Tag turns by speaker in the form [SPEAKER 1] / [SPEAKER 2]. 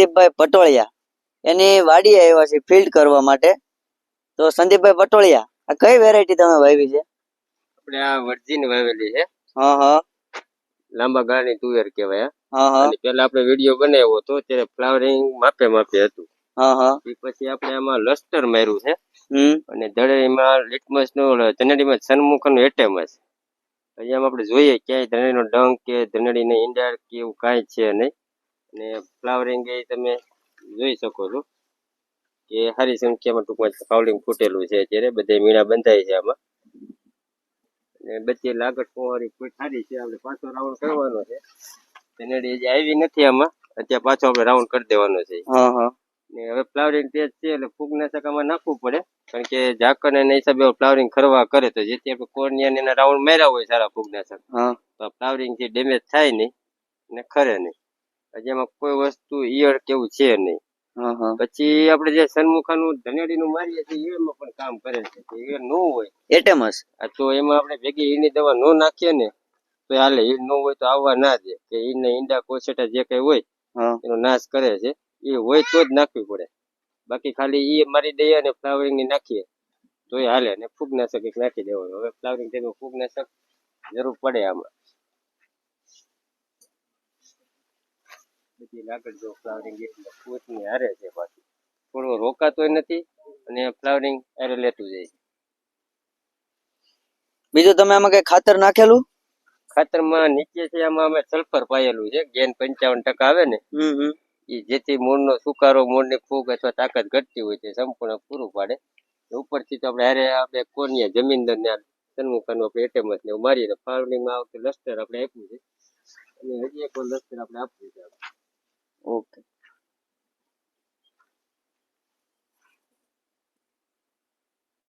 [SPEAKER 1] સંદીપભાઈ પટોળિયા. એની વાડી આવ્યા છે ફિલ્ડ કરવા માટે. તો સંદીપભાઈ પટોળિયા આ કઈ વેરાયટી તમે વાવી છે?
[SPEAKER 2] આપણે આ વર્જીન વાવેલી છે.
[SPEAKER 1] હા હા.
[SPEAKER 2] લાંબા ગાળાની તુવેર કહેવાય.
[SPEAKER 1] હા હા.
[SPEAKER 2] અને પેલા આપણે વીડિયો બનાવ્યો હતો ત્યારે ફ્લાવરિંગ માપે માપે હતું.
[SPEAKER 1] હા હા.
[SPEAKER 2] એ પછી આપણે આમાં લસ્ટર માર્યું છે. અને ધડેરીમાં લિટમસનું ધનેડીમાં સન્મુખનું એટેમસ પછી આમાં આપણે જોઈએ ક્યાંય ધનેડીનો ડંક કે ધનેડીને ઈંડા કે એવું કાંઈ છે નહીં. અને ફ્લાવરિંગ એ તમે જોઈ શકો છો કે સારી સંખ્યામાં ટૂંકમાં ફ્લાવરિંગ ફૂટેલું છે અત્યારે. બધે મીણા બંધાય છે આમાં. અને બચ્ચે લાગટ પોવારી કોઈ સારી છે આપણે પાછો રાઉન્ડ કરવાનો છે. ધનેડી હજી આવી નથી આમાં. અત્યારે પાછો આપણે રાઉન્ડ કરી દેવાનો છે. ને હવે ફ્લાવરિંગ તેજ છે એટલે ફૂગનાશક આમાં નાખવું પડે. કારણ કે ઝાકર ને હિસાબે ફ્લાવરિંગ કરવા કરે તો જેથી આપણે કોર્નિયા ને એના રાઉન્ડ માર્યા હોય સારા ફૂગનાશક. તો ફ્લાવરિંગથી ડેમેજ થાય નહીં ને ખરે નહીં. હજી એમાં કોઈ વસ્તુ ઈયળ કેવું છે નહીં. પછી આપણે જે સન્મુખાનું ધનેડીનું મારીએ છીએ એમાં પણ કામ કરે છે. ઈયળ ન હોય.
[SPEAKER 1] એટેમસ.
[SPEAKER 2] તો એમાં આપણે ભેગી ઈની દવા ન નાખીએ ને તો હાલે ઈડ ન હોય તો આવવા ના દે. કે ઈને ઈંડા કોસેટા જે કઈ હોય એનો નાશ કરે છે. એ હોય તો જ નાખવી પડે. બાકી ખાલી ઈ મારી દઈએ અને ફ્લાવરિંગની નાખીએ. તો એ હાલે ને ફૂગનાશક એક નાખી દેવાનું. હવે ફ્લાવરિંગ ટાઈમે ફૂગનાશક જરૂર પડે આમાં. પછી લાગડ જો ફ્લાવરિંગ એટલે ફૂટની હારે છે પાછું. થોડો રોકાતોય નથી અને ફ્લાવરિંગ હારે લેતું જાય
[SPEAKER 1] બીજું તમે આમાં કઈ ખાતર નાખેલું?
[SPEAKER 2] ખાતરમાં નીચે છે આમાં અમે સલ્ફર પાયેલું છે. ગેન પંચાવન ટકા આવે ને એ જેથી મૂળનો સુકારો મૂળની ફૂગ અથવા તાકાત ઘટતી હોય છે સંપૂર્ણ પૂરું પાડે. ઉપરથી તો આપણે હારે આપણે કોનિયા ને સન્મુખાનું આપણે એટેમસ ને મારીને ફાર્મિંગમાં આવતું લસ્ટર આપણે આપ્યું છે. અને હજી એક લસ્ટર આપણે આપવું છે.
[SPEAKER 1] Okay.